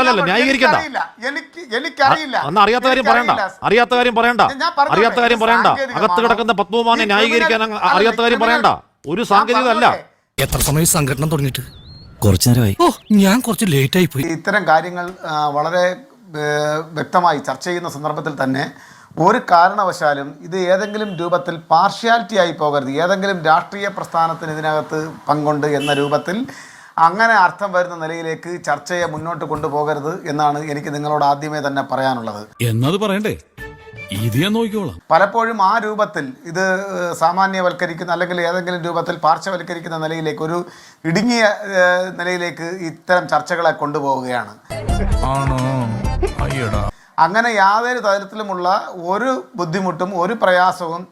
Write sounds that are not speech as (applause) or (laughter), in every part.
അല്ലല്ല ന്യായീകരിക്കണ്ട. എനിക്ക് എനിക്കറിയില്ല. അന്ന് അറിയാത്ത കാര്യം പറയണ്ട. അറിയാത്ത കാര്യം പറയണ്ട. അറിയാത്ത കാര്യം പറയണ്ട? അകത്ത് കിടക്കുന്ന പത്മകുമാറിനെ ന്യായീകരിക്കാൻ അറിയാത്ത കാര്യം പറയണ്ട. ഒരു ഞാൻ സാങ്കേതികത അല്ല എത്ര സമയം സംഘടന തുടങ്ങിയിട്ട്? കുറച്ചു നേരമായി. ഓ ഞാൻ കുറച്ച് ലേറ്റ് ആയി പോയി. ഇത്തരം കാര്യങ്ങൾ വളരെ വ്യക്തമായി ചർച്ച ചെയ്യുന്ന സന്ദർഭത്തിൽ തന്നെ ഒരു കാരണവശാലും ഇത് ഏതെങ്കിലും രൂപത്തിൽ പാർഷ്യാലിറ്റി ആയി പോകരുത്. ഏതെങ്കിലും രാഷ്ട്രീയ പ്രസ്ഥാനത്തിന് ഇതിനകത്ത് പങ്കുണ്ട് എന്ന രൂപത്തിൽ അങ്ങനെ അർത്ഥം വരുന്ന നിലയിലേക്ക് ചർച്ചയെ മുന്നോട്ട് കൊണ്ടുപോകരുത് എന്നാണ് എനിക്ക് നിങ്ങളോട് ആദ്യമേ തന്നെ പറയാനുള്ളത്. എന്നത് പറയണ്ടേ? ഇത് ഞാൻ നോക്കിക്കോളാം. പലപ്പോഴും ആ രൂപത്തിൽ ഇത് സാമാന്യവൽക്കരിക്കുന്ന അല്ലെങ്കിൽ ഏതെങ്കിലും രൂപത്തിൽ പാർശ്വവൽക്കരിക്കുന്ന നിലയിലേക്ക് ഒരു ഇടുങ്ങിയ നിലയിലേക്ക് ഇത്തരം ചർച്ചകളെ കൊണ്ടുപോവുകയാണ്. അങ്ങനെ യാതൊരു തരത്തിലുമുള്ള ഒരു ബുദ്ധിമുട്ടും ഒരു പ്രയാസവും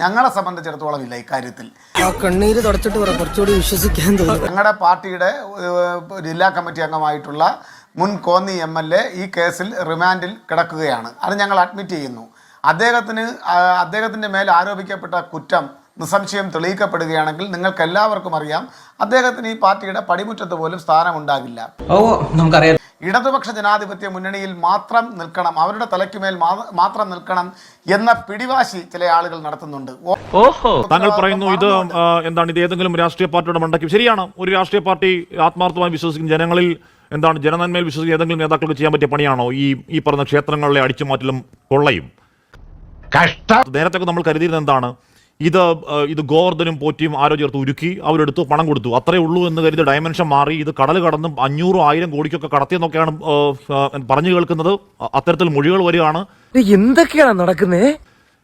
ഞങ്ങളെ സംബന്ധിച്ചിടത്തോളം ഇല്ല ഇക്കാര്യത്തിൽ. ആ കണ്ണീര് തുടച്ചിട്ട് കുറച്ചുകൂടി വിശ്വസിക്കാൻ തോന്നുന്നു. ഞങ്ങളുടെ പാർട്ടിയുടെ ജില്ലാ കമ്മിറ്റി അംഗമായിട്ടുള്ള മുൻ കോന്നി എം എൽ എ ഈ കേസിൽ റിമാൻഡിൽ കിടക്കുകയാണ്. അത് ഞങ്ങൾ അഡ്മിറ്റ് ചെയ്യുന്നു. അദ്ദേഹത്തിന് അദ്ദേഹത്തിന്റെ മേൽ ആരോപിക്കപ്പെട്ട കുറ്റം നിസ്സംശയം തെളിയിക്കപ്പെടുകയാണെങ്കിൽ നിങ്ങൾക്ക് എല്ലാവർക്കും അറിയാം അദ്ദേഹത്തിന് ഈ പാർട്ടിയുടെ പടിമുറ്റത്ത് പോലും സ്ഥാനമുണ്ടാകില്ല. ഓ നമുക്കറിയാം. ഇടതുപക്ഷ ജനാധിപത്യ മുന്നണിയിൽ മാത്രം നിൽക്കണം അവരുടെ തലയ്ക്കുമേൽ മാത്രം നിൽക്കണം എന്ന പിടിവാശി ചില ആളുകൾ നടത്തുന്നുണ്ട്. ഓഹോ. താങ്കൾ പറയുന്നു ഇത് എന്താണ് ഇത് ഏതെങ്കിലും രാഷ്ട്രീയ പാർട്ടിയുടെ മണ്ടയ്ക്ക്. ശരിയാണ് ഒരു രാഷ്ട്രീയ പാർട്ടി ആത്മാർത്ഥമായി വിശ്വസിക്കുന്ന ജനങ്ങളിൽ എന്താണ് ജനനന്മയിൽ വിശ്വസിക്കുന്ന ഏതെങ്കിലും നേതാക്കൾക്ക് ചെയ്യാൻ പറ്റിയ പണിയാണോ? ഈ ഈ പറഞ്ഞ ക്ഷേത്രങ്ങളിലെ അടിച്ചുമാറ്റലും കൊള്ളയും. നേരത്തെ നമ്മൾ കരുതിയിരുന്നത് എന്താണ്? ഇത് ഇത് ഗോവർദ്ധനും പോറ്റിയും ആരോ ചേർത്ത് ഉരുക്കി അവരെടുത്ത് പണം കൊടുത്തു. അത്രേ ഉള്ളൂ എന്ന് കരുതി ഡയമെൻഷൻ മാറി ഇത് കടൽ കടന്നും അഞ്ഞൂറും ആയിരം കോടിക്കൊക്കെ കടത്തിയെന്നൊക്കെയാണ് പറഞ്ഞു കേൾക്കുന്നത്. അത്തരത്തിൽ മൊഴികൾ വരികയാണ്. എന്തൊക്കെയാണ് നടക്കുന്നത്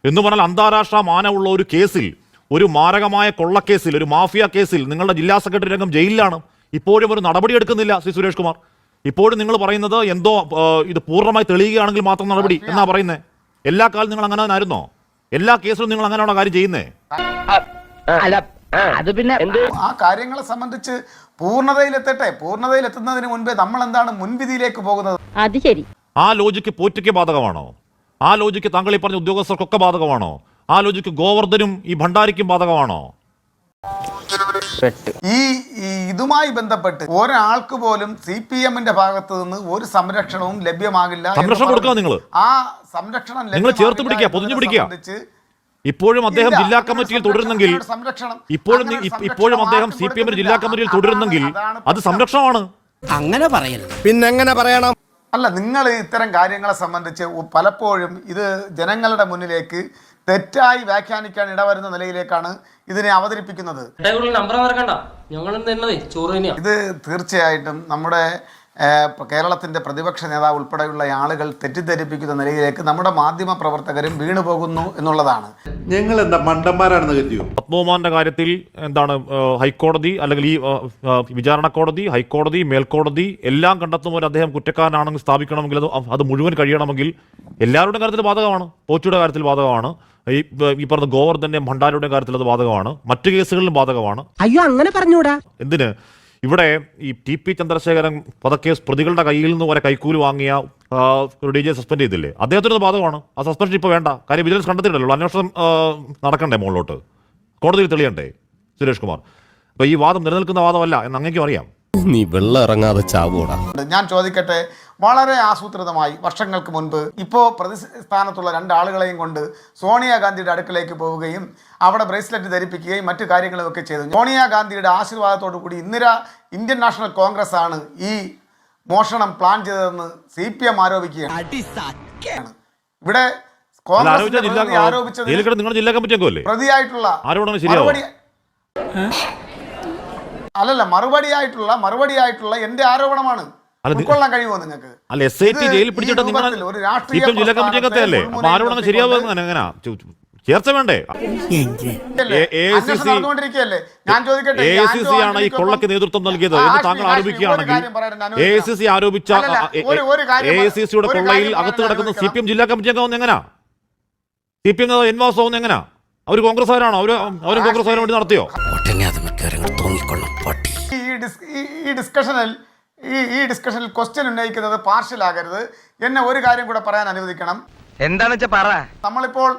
എന്ന് പറഞ്ഞാൽ അന്താരാഷ്ട്ര മാനമുള്ള ഒരു കേസിൽ ഒരു മാരകമായ കൊള്ളക്കേസിൽ ഒരു മാഫിയ കേസിൽ നിങ്ങളുടെ ജില്ലാ സെക്രട്ടറി രംഗം ജയിലിലാണ്. ഇപ്പോഴും ഒരു നടപടി എടുക്കുന്നില്ല ശ്രീ സുരേഷ് കുമാർ. ഇപ്പോഴും നിങ്ങൾ പറയുന്നത് എന്തോ ഇത് പൂർണമായി തെളിയുകയാണെങ്കിൽ മാത്രം നടപടി എന്നാ പറയുന്നത് എല്ലാ കാലം നിങ്ങൾ അങ്ങനെ തന്നെ ആയിരുന്നോ എല്ലാ കേസിലും നിങ്ങൾ അങ്ങനെയാണോ കാര്യം ചെയ്യുന്നേ? അല്ല അത് പിന്നെ ആ കാര്യങ്ങളെ സംബന്ധിച്ച് പൂർണതയിലെത്തട്ടെ പൂർണതയിലെത്തുന്നതിന് മുൻപേ നമ്മൾ എന്താണ് മുൻവിധിയിലേക്ക് പോകുന്നത്? അത് ശരി. ആ ലോജിക്ക് പോറ്റയ്ക്ക് ബാധകമാണോ? ആ ലോജിക്ക് താങ്കൾ ഈ പറഞ്ഞ ഉദ്യോഗസ്ഥർക്കൊക്കെ ബാധകമാണോ? ആ ലോജിക്ക് ഗോവർദ്ധനും ഈ ഭണ്ഡാരിക്കും ബാധകമാണോ? ഈ ഈ ഇതുമായി ബന്ധപ്പെട്ട് ഒരാൾക്ക് പോലും സി പി എമ്മിന്റെ ഭാഗത്ത് നിന്ന് ഒരു സംരക്ഷണവും ലഭ്യമാകില്ല സംരക്ഷണം പറഞ്ഞു. നിങ്ങൾ ആ സംരക്ഷണം നിങ്ങൾ ചേർത്ത് പിടിക്കുക, പൊതിഞ്ഞു പിടിക്കുക. ഇപ്പോഴും അദ്ദേഹം ജില്ലാ കമ്മിറ്റിയിൽ തുടരുന്നെങ്കിൽ സംരക്ഷണം ഇപ്പോഴും ഇപ്പോഴും അദ്ദേഹം സി പി എമ്മിന്റെ ജില്ലാ കമ്മിറ്റിയിൽ തുടരുന്നെങ്കിൽ അത് സംരക്ഷണമാണ്. അങ്ങനെ പറയരുത്. പിന്നെ എങ്ങനെ പറയണം? അല്ല നിങ്ങൾ ഇത്തരം കാര്യങ്ങളെ സംബന്ധിച്ച് പലപ്പോഴും ഇത് ജനങ്ങളുടെ മുന്നിലേക്ക് തെറ്റായി വ്യാഖ്യാനിക്കാൻ ഇടവരുന്ന നിലയിലേക്കാണ് ഇതിനെ അവതരിപ്പിക്കുന്നത്. ഇത് തീർച്ചയായിട്ടും നമ്മുടെ കേരളത്തിന്റെ പ്രതിപക്ഷ നേതാവ് ഉൾപ്പെടെയുള്ള ആളുകൾ തെറ്റിദ്ധരിപ്പിക്കുന്ന നിലയിലേക്ക് നമ്മുടെ മാധ്യമ പ്രവർത്തകരും വീണുപോകുന്നു എന്നുള്ളതാണ്. ഞങ്ങൾ എന്താ മണ്ടന്മാരാണെന്ന് കരുതിയോ? പത്മകുമാറിന്റെ കാര്യത്തിൽ എന്താണ് ഹൈക്കോടതി അല്ലെങ്കിൽ ഈ വിചാരണ കോടതി ഹൈക്കോടതി മേൽക്കോടതി എല്ലാം കണ്ടെത്തുമ്പോൾ അദ്ദേഹം കുറ്റക്കാരനാണെങ്കിൽ സ്ഥാപിക്കണമെങ്കിൽ അത് അത് മുഴുവൻ കഴിയണമെങ്കിൽ എല്ലാവരുടെ കാര്യത്തിൽ ബാധകമാണ്. പോറ്റിയുടെ കാര്യത്തിൽ ബാധകമാണ്. ഈ ഈ പറഞ്ഞ ഗോവർദ്ധന്റെ ഭണ്ഡാരിയുടെ കാര്യത്തിൽ അത് ബാധകമാണ്. മറ്റു കേസുകളിലും ബാധകമാണ്. അയ്യോ അങ്ങനെ പറഞ്ഞൂടാ. എന്തിന്? ഇവിടെ ഈ ടി പി ചന്ദ്രശേഖരൻ വധക്കേസ് പ്രതികളുടെ കയ്യിൽ നിന്ന് വരെ കൈക്കൂലി വാങ്ങിയ ഒരു ഡി ജെ സസ്പെൻഡ് ചെയ്തില്ലേ? അദ്ദേഹത്തിന് അത് ബാധകമാണ്. ആ സസ്പെൻഷൻ ഇപ്പോൾ വേണ്ട. കാര്യം വിജിലൻസ് കണ്ടെത്തിയിട്ടല്ലോ അന്വേഷണം നടക്കണ്ടേ മുകളിലോട്ട്? കോടതിയിൽ തെളിയണ്ടേ? സുരേഷ് കുമാർ. അപ്പോൾ ഈ വാദം നിലനിൽക്കുന്ന വാദമല്ല എന്ന് അങ്ങേക്കും അറിയാം. നീ വെള്ളം ഇറങ്ങാതെ ചാവൂടാ ഞാൻ ചോദിക്കട്ടെ വളരെ ആസൂത്രിതമായി വർഷങ്ങൾക്ക് മുൻപ് ഇപ്പോൾ പ്രതിസ്ഥാനത്തുള്ള രണ്ടാളുകളെയും കൊണ്ട് സോണിയാഗാന്ധിയുടെ അടുക്കലേക്ക് പോവുകയും അവിടെ ബ്രേസ്ലെറ്റ് ധരിപ്പിക്കുകയും മറ്റു കാര്യങ്ങളുമൊക്കെ ചെയ്തു. സോണിയാഗാന്ധിയുടെ ആശീർവാദത്തോടു കൂടി ഇന്ദിര ഇന്ത്യൻ നാഷണൽ കോൺഗ്രസ് ആണ് ഈ മോഷണം പ്ലാൻ ചെയ്തതെന്ന് സി പി എം ആരോപിക്കുകയാണ്. ഇവിടെ കോൺഗ്രസ് ജില്ലാ പ്രതിനിധി ആരോപിച്ചത് ജില്ലാ കമ്മിറ്റി അംഗമല്ലേ? പ്രതിയായിട്ടുള്ള? മറുപടി അല്ലല്ല മറുപടിയായിട്ടുള്ള മറുപടിയായിട്ടുള്ള എന്റെ ആരോപണമാണ്. ഉൾക്കൊള്ളാൻ കഴിയുമോ നിങ്ങൾക്ക്? അല്ല എസ് ഐ ടി ജയിൽ പിടിച്ചിട്ട് നിങ്ങൾ ജില്ലാ കമ്മിറ്റി അംഗത്തെ അല്ലേ അപ്പൊ എങ്ങനെയാ ചേർച്ച വേണ്ടേ? ആണ് ഈ കൊള്ളക്ക് നേതൃത്വം നൽകിയത് എന്ന് താങ്കൾ ആരോപിക്കുകയാണെങ്കിൽ എ സി സി ആരോപിച്ച ഒരു- ഒരു കാര്യം എ സി സിയുടെ കൊള്ളയിൽ അകത്ത് കിടക്കുന്ന സി പി എം ജില്ലാ കമ്മിറ്റി അംഗം എങ്ങനെ? സി പി എം എൻ വാസവും എങ്ങനാ? അവർ കോൺഗ്രസ്സുകാരാണോ? അവർ അവരും കോൺഗ്രസ്സുകാരും വേണ്ടി നടത്തിയോ? ഈ ഡിസ്കഷനിൽ ഈ ഈ ഡിസ്കഷനിൽ ക്വസ്റ്റ്യൻ ഉന്നയിക്കുന്നത് പാർഷ്യൽ ആകരുത്. എന്നെ ഒരു കാര്യം കൂടെ പറയാൻ അനുവദിക്കണം. എന്താണെന്ന് വെച്ചാൽ പറ. നമ്മളിപ്പോൾ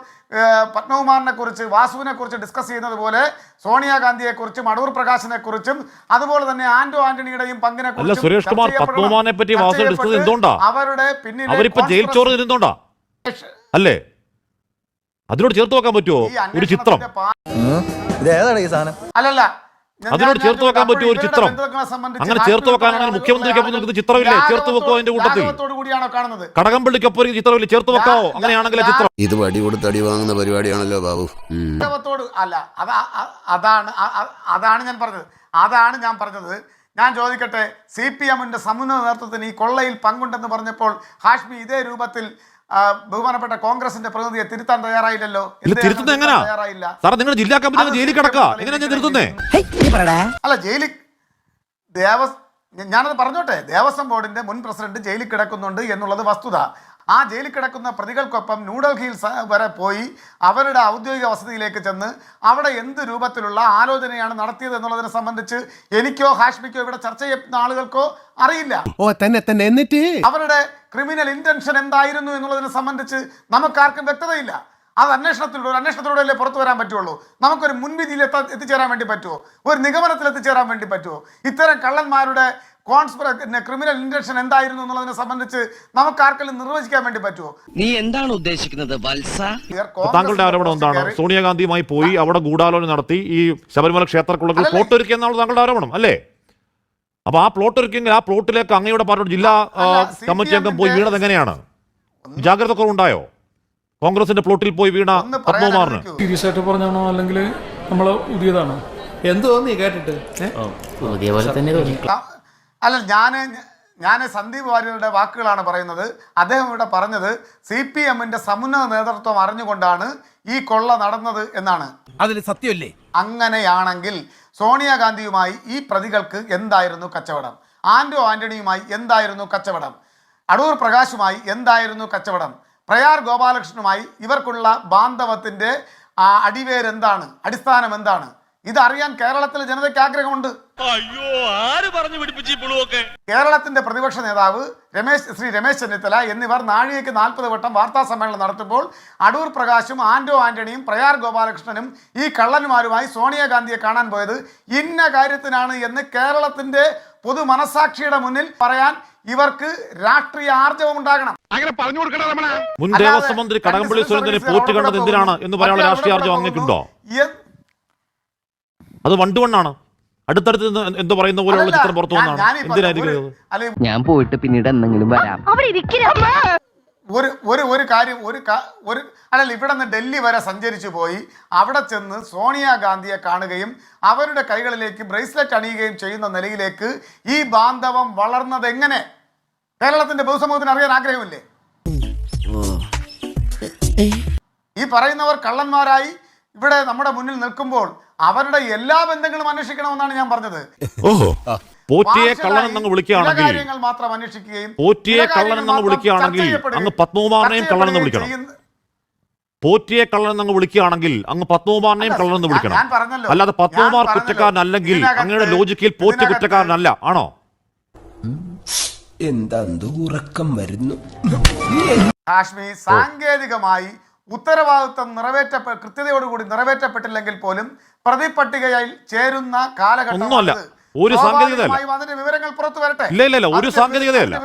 പത്മകുമാറിനെ കുറിച്ച് വാസുവിനെ കുറിച്ച് ഡിസ്കസ് ചെയ്യുന്നത് പോലെ സോണിയാഗാന്ധിയെ കുറിച്ചും അടൂർ പ്രകാശിനെ കുറിച്ചും അതുപോലെ തന്നെ ആന്റോ ആന്റണിയുടെയും പങ്കിനെ കുറിച്ചും സുരേഷ് കുമാർ പത്മകുമാറിനെ പറ്റി വാസു ഡിസ്കസ് എന്തുകൊണ്ടാ? അവരുടെ പിന്നിൽ ജയിൽ ചോറ് അല്ലേ? അതിനോട് ചേർത്ത് വെക്കാൻ പറ്റുമോ ഒരു ചിത്രം. അല്ലല്ല അതിനോട് ചേർത്ത് വെക്കാൻ പറ്റിയ ഒരു ചിത്രം. അങ്ങനെ ചേർത്ത് വെക്കാനാണെങ്കിൽ മുഖ്യമന്ത്രിക്ക് മുഖ്യമന്ത്രിക്കൊപ്പം നിൽക്കുന്ന ചിത്രമില്ലേ ചേർത്ത് വെക്കോ അതിന്റെ കൂട്ടത്തിൽ? കടകംപള്ളിക്കൊപ്പം ചിത്രമില്ല ചേർത്ത് വെക്കാവോ? അങ്ങനെയാണെങ്കിൽ ചിത്രം? ഇത് വടി കൊടുത്ത് അടി വാങ്ങുന്ന പരിപാടിയാണല്ലോ ബാബു. അല്ല അതാ അതാണ് അതാണ് ഞാൻ പറഞ്ഞത്. അതാണ് ഞാൻ പറഞ്ഞത്. ഞാൻ ചോദിക്കട്ടെ സി പി എമ്മിന്റെ സമുന്നത നേതൃത്വത്തിന് ഈ കൊള്ളയിൽ പങ്കുണ്ടെന്ന് പറഞ്ഞപ്പോൾ ഹാഷ്മി ഇതേ രൂപത്തിൽ ബഹുമാനപ്പെട്ട കോൺഗ്രസിന്റെ പ്രതിനിധിയെ തിരുത്താൻ തയ്യാറായില്ലല്ലോ. തിരുത്തുന്നത് തയ്യാറായില്ല? സാറേ നിങ്ങൾ ജില്ലാ കമ്മിറ്റി ജയിലിൽ കിടക്കുക. എങ്ങനെയാ ഞാൻ തിരുത്തുന്നേ അല്ല ജയിലിൽ ദേവ ഞാനത് പറഞ്ഞോട്ടെ. ദേവസ്വം ബോർഡിന്റെ മുൻ പ്രസിഡന്റ് ജയിലിൽ കിടക്കുന്നുണ്ട് എന്നുള്ളത് വസ്തുത. ആ ജയിലിൽ കിടക്കുന്ന പ്രതികൾക്കൊപ്പം ന്യൂഡൽഹിയിൽ വരെ പോയി അവരുടെ ഔദ്യോഗിക വസതിയിലേക്ക് ചെന്ന് അവിടെ എന്ത് രൂപത്തിലുള്ള ആലോചനയാണ് നടത്തിയത് എന്നുള്ളതിനെ സംബന്ധിച്ച് എനിക്കോ ഹാഷ്മിക്കോ ഇവിടെ ചർച്ച ചെയ്യുന്ന ആളുകൾക്കോ അറിയില്ല. ഓ തന്നെ തന്നെ. എന്നിട്ട്? അവരുടെ ക്രിമിനൽ ഇന്റൻഷൻ എന്തായിരുന്നു എന്നുള്ളതിനെ സംബന്ധിച്ച് നമുക്കാർക്കും വ്യക്തതയില്ല. അത് അന്വേഷണത്തിലൂടെ ഒരു അന്വേഷണത്തിലൂടെ അല്ലേ പുറത്തു വരാൻ പറ്റുള്ളൂ. നമുക്കൊരു മുൻവിധിയിൽ എത്താ എത്തിച്ചേരാൻ വേണ്ടി പറ്റുമോ ഒരു നിഗമനത്തിൽ എത്തിച്ചേരാൻ വേണ്ടി പറ്റുമോ ഇത്തരം കള്ളന്മാരുടെ കോൺസ്പിറ ക്രിമിനൽ ഇന്റൻഷൻ എന്തായിരുന്നു എന്നുള്ളതിനെ സംബന്ധിച്ച് നമുക്ക് ആർക്കെങ്കിലും നിർവചിക്കാൻ വേണ്ടി പറ്റുമോ നീ എന്താണ് ഉദ്ദേശിക്കുന്നത് വത്സ? താങ്കളുടെ ആരോപണം എന്താണ്? സോണിയാഗാന്ധിയുമായി പോയി അവിടെ ഗൂഢാലോചന നടത്തി ഈ ശബരിമല ക്ഷേത്രക്കുള്ളിൽ ഫോട്ടോ ഒരുക്കിയെന്നാണ് എന്നാണ് താങ്കളുടെ ആരോപണം അല്ലേ? അപ്പൊ ആ പ്ലോട്ട് ഒരുക്കിയെങ്കിൽ ആ പ്ലോട്ടിലേക്ക് അങ്ങയുടെ പാർട്ടി ജില്ലാ കമ്മിറ്റി അംഗം പോയി വീണത് എങ്ങനെയാണ്? ജാഗ്രത കുറവുണ്ടായോ? കോൺഗ്രസിന്റെ പ്ലോട്ടിൽ പോയി വീണ പത്മകുമാറിന്. സീരിയസ് ആയിട്ട് പറഞ്ഞാണോ അല്ലെങ്കിൽ നമ്മൾ പുതിയതാണോ? എന്ത് തോന്നി കേട്ടിട്ട്? പുതിയ പോലെ തന്നെ തോന്നി. അല്ല ഞാൻ ഞാൻ സന്ദീപ് വാര്യരുടെ വാക്കുകളാണ് പറയുന്നത്. അദ്ദേഹം ഇവിടെ പറഞ്ഞത് സി പി എമ്മിന്റെ സമുന്നത നേതൃത്വം അറിഞ്ഞുകൊണ്ടാണ് ഈ കൊള്ള നടന്നത് എന്നാണ്. അതിൽ സത്യമല്ലേ? അങ്ങനെയാണെങ്കിൽ സോണിയാഗാന്ധിയുമായി ഈ പ്രതികൾക്ക് എന്തായിരുന്നു കച്ചവടം? ആന്റോ ആന്റണിയുമായി എന്തായിരുന്നു കച്ചവടം? അടൂർ പ്രകാശുമായി എന്തായിരുന്നു കച്ചവടം? പ്രയാർ ഗോപാലകൃഷ്ണനുമായി ഇവർക്കുള്ള ബാന്ധവത്തിന്റെ ആ അടിവേരെന്താണ് അടിസ്ഥാനം എന്താണ്? ഇതറിയാൻ കേരളത്തിലെ ജനതയ്ക്ക് ആഗ്രഹമുണ്ട്. കേരളത്തിന്റെ പ്രതിപക്ഷ നേതാവ് രമേശ് ശ്രീ രമേശ് ചെന്നിത്തല എന്നിവർ നാഴികയ്ക്ക് നാൽപ്പത് വട്ടം വാർത്താ സമ്മേളനം നടത്തുമ്പോൾ അടൂർ പ്രകാശും ആന്റോ ആന്റണിയും പ്രയാർ ഗോപാലകൃഷ്ണനും ഈ കള്ളന്മാരുമായി സോണിയാഗാന്ധിയെ കാണാൻ പോയത് ഇന്ന കാര്യത്തിനാണ് എന്ന് കേരളത്തിന്റെ പൊതു മനസാക്ഷിയുടെ മുന്നിൽ പറയാൻ ഇവർക്ക് രാഷ്ട്രീയ ആർജവം ഉണ്ടാകണം. മുൻ അല്ലാതെ ദേവസ്വം മന്ത്രി കടകംപള്ളി സുരേന്ദ്രനെ പോറ്റി കണ്ടത് എന്തിനാണ് എന്ന് പറയാനുള്ള രാഷ്ട്രീയ ആർജവം. അങ്ങേക്കുണ്ടോ? അത് വണ്ട് വണ്ണാണ് അടുത്തടുത്ത് എന്തോ എന്ത് പറയുന്ന പോലെയുള്ള ചിത്രം പുറത്തു ഞാൻ- വന്നാണ്? എന്തിനായിരിക്കും ഞാൻ പോയിട്ട് പിന്നീട് എന്തെങ്കിലും വരാം. ഒരു ഒരു ഒരു കാര്യം ഒരു ഒരു അല്ല ഇവിടെ നിന്ന് ഡൽഹി വരെ സഞ്ചരിച്ചു പോയി. അവിടെ ചെന്ന് സോണിയാഗാന്ധിയെ കാണുകയും അവരുടെ കൈകളിലേക്ക് ബ്രേസ്ലെറ്റ് അണിയുകയും ചെയ്യുന്ന നിലയിലേക്ക് ഈ ബാന്ധവം വളർന്നത് എങ്ങനെ? കേരളത്തിന്റെ പൊതുസമൂഹത്തിന് അറിയാൻ ആഗ്രഹമില്ലേ? ഈ പറയുന്നവർ കള്ളന്മാരായി ഇവിടെ നമ്മുടെ മുന്നിൽ നിൽക്കുമ്പോൾ അവരുടെ എല്ലാ ബന്ധങ്ങളും അന്വേഷിക്കണമെന്നാണ് ഞാൻ പറഞ്ഞത്. ഓഹോ. പോറ്റിയെ കള്ളൻ എന്നങ്ങ് വിളിക്കുകയാണെങ്കിൽ കാര്യങ്ങൾ മാത്രം അന്വേഷിക്കുകയും പോറ്റിയെ കള്ളൻ എന്നങ്ങ് വിളിക്കുകയാണെങ്കിൽ അങ്ങ് പത്മകുമാറിനെയും കള്ളൻ എന്ന് വിളിക്കണം. പോറ്റിയെ കള്ളൻ എന്നങ്ങ് വിളിക്കുകയാണെങ്കിൽ അങ്ങ് പത്മകുമാറിനെയും കള്ളൻ എന്ന് വിളിക്കണം. ഞാൻ പറഞ്ഞല്ലോ. അല്ലാതെ പത്മകുമാർ. കുറ്റക്കാരനല്ലെങ്കിൽ അങ്ങയുടെ ലോജിക്കിൽ പോറ്റി കുറ്റക്കാരനല്ല. ആണോ? എന്താ ഉറക്കം വരുന്നു? കാശ്മീർ സാങ്കേതികമായി ഉത്തരവാദിത്വം നിറവേറ്റപ്പെ കൃത്യതയോടുകൂടി നിറവേറ്റപ്പെട്ടില്ലെങ്കിൽ പോലും പ്രതിപട്ടികയിൽ ചേരുന്ന കാലഘട്ടം. ഒരു സാങ്കേതികതയല്ല. വിവരങ്ങൾ പുറത്തു വരട്ടെ. ഇല്ല ഇല്ല ഇല്ല. ഒരു സാങ്കേതികതയല്ല.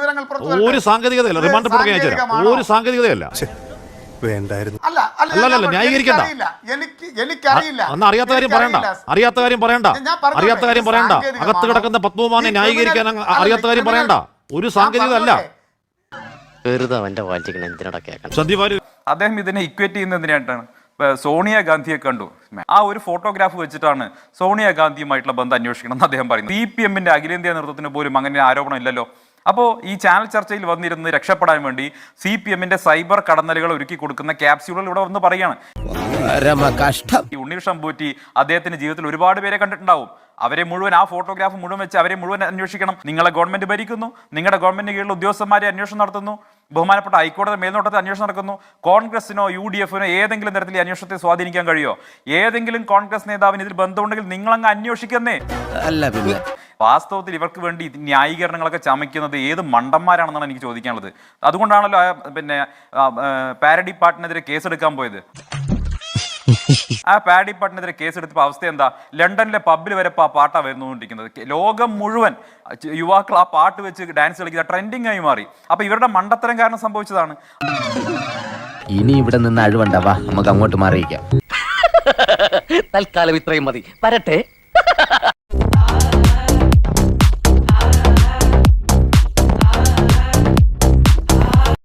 ഒരു സാങ്കേതികതയല്ല. റിമാൻഡ് പുറകെ? ഒരു സാങ്കേതികതയല്ല. വേണ്ടായിരുന്നു. അല്ല അല്ല ന്യായീകരിക്കണ്ട. എനിക്ക് എനിക്കറിയില്ല. അന്ന് അറിയാത്ത കാര്യം പറയണ്ട. അറിയാത്ത കാര്യം പറയണ്ട. അറിയാത്ത കാര്യം പറയണ്ട? അകത്ത് കിടക്കുന്ന പത്മവുമാനെ ന്യായീകരിക്കാൻ അറിയാത്ത കാര്യം പറയണ്ട. ഒരു സാങ്കേതികത അല്ല സന്ദീപ് അദ്ദേഹം ഇതിനെ ഇക്വേറ്റ് സോണിയ ഗാന്ധിയെ കണ്ടു. ആ ഒരു ഫോട്ടോഗ്രാഫ് വെച്ചിട്ടാണ് സോണിയ ഗാന്ധിയുമായിട്ടുള്ള ബന്ധം അന്വേഷിക്കണം എന്ന് അദ്ദേഹം പറയുന്നത്. സി പി എമ്മിന്റെ അഖിലേന്ത്യാ നേതൃത്വത്തിന് പോലും അങ്ങനെ ആരോപണം ഇല്ലല്ലോ അപ്പോൾ ഈ ചാനൽ ചർച്ചയിൽ വന്നിരുന്ന് രക്ഷപ്പെടാൻ വേണ്ടി സി പി എമ്മിന്റെ സൈബർ കടന്നലുകൾ ഒരുക്കി കൊടുക്കുന്ന ക്യാപ്സ്യൂളുകൾ ഇവിടെ വന്ന് ഈ ഉണ്ണീർ ഷംപൂറ്റി അദ്ദേഹത്തിന്റെ ജീവിതത്തിൽ ഒരുപാട് പേരെ കണ്ടിട്ടുണ്ടാവും. അവരെ മുഴുവൻ ആ ഫോട്ടോഗ്രാഫ് മുഴുവൻ വെച്ച് അവരെ മുഴുവൻ അന്വേഷിക്കണം. നിങ്ങളെ ഗവൺമെന്റ് ഭരിക്കുന്നു. നിങ്ങളുടെ ഗവൺമെന്റിന് കീഴിലുള്ള ഉദ്യോഗസ്ഥന്മാരെ അന്വേഷണം നടത്തുന്നു. ബഹുമാനപ്പെട്ട ഹൈക്കോടതി മേൽനോട്ടത്തിൽ അന്വേഷണം നടക്കുന്നു. കോൺഗ്രസിനോ യു ഡി എഫിനോ ഏതെങ്കിലും തരത്തിൽ ഈ അന്വേഷണത്തെ സ്വാധീനിക്കാൻ കഴിയോ? ഏതെങ്കിലും കോൺഗ്രസ് നേതാവിന് ഇതിൽ ബന്ധമുണ്ടെങ്കിൽ നിങ്ങളങ്ങ് അന്വേഷിക്കുന്നേ. അല്ല പിന്നെ. വാസ്തവത്തിൽ ഇവർക്ക് വേണ്ടി ന്യായീകരണങ്ങളൊക്കെ ചമയ്ക്കുന്നത് ഏത് മണ്ടന്മാരാണെന്നാണ് എനിക്ക് ചോദിക്കാനുള്ളത്. അതുകൊണ്ടാണല്ലോ പിന്നെ പാരഡി പാട്ടിനെതിരെ കേസെടുക്കാൻ പോയത്. (laughs) ആ പാഡി പട്ടിനെതിരെ കേസെടുത്തപ്പോൾ അവസ്ഥ എന്താ? ലണ്ടനിലെ പബ്ബിൽ വരെ ആ പാട്ടാ വരുന്നുകൊണ്ടിരിക്കുന്നത്. ലോകം മുഴുവൻ യുവാക്കൾ ആ പാട്ട് വെച്ച് ഡാൻസ് കളിക്കുന്ന ട്രെൻഡിങ് ആയി മാറി. അപ്പൊ ഇവരുടെ മണ്ടത്തരം കാരണം സംഭവിച്ചതാണ്. ഇനി ഇവിടെ നിന്ന് അഴിവണ്ടാവാ നമുക്ക് അങ്ങോട്ട് മാറിയിക്കാം തൽക്കാലം ഇത്രയും മതി. വരട്ടെ.